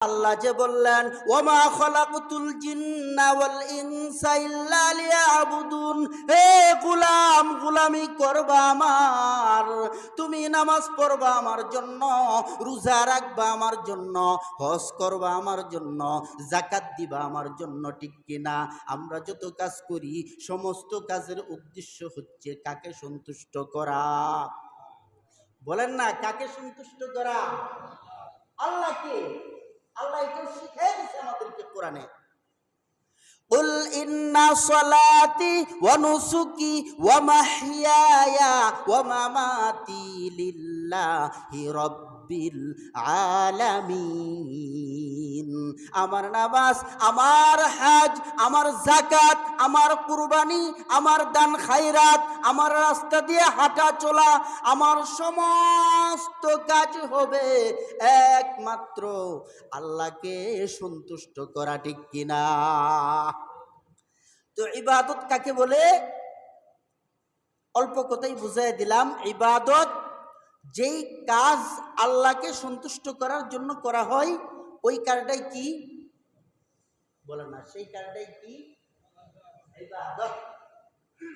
আল্লাহ যে বললেন, ওমা খলাকুতুল জিন্না ওয়াল ইনসা ইল্লা লিয়াবুদুন। হে গোলাম, গুলামি করবা আমার, তুমি নামাজ পড়বা আমার জন্য, রোজা রাখবা আমার জন্য, হজ করবা আমার জন্য জাকাত দিবা আমার জন্য, ঠিক কিনা? আমরা যত কাজ করি, সমস্ত কাজের উদ্দেশ্য হচ্ছে কাকে সন্তুষ্ট করা। বলেন না, কাকে সন্তুষ্ট করা? আল্লাহকে। আল্লাহ এটা শিখিয়ে দিচ্ছে আমাদেরকে কোরআনে قل إن صلاتي ونسكي ومحياي ومماتي لله رب العالمين আমার নামাজ আমার হাজ আমার জাকাত আমার কুরবানি আমার দান খায়রাত আমার রাস্তা দিয়ে হাঁটা চলা আমার সমস্ত কাজ হবে? একমাত্র আল্লাহকে সন্তুষ্ট করা ঠিক কিনা? তো ইবাদত কাকে বলে? অল্প কথাই বুঝাই দিলাম। ইবাদত যেই কাজ আল্লাহকে সন্তুষ্ট করার জন্য করা হয়, ওই কাজটাই কি? বলে না, সেই কাজটাই কি?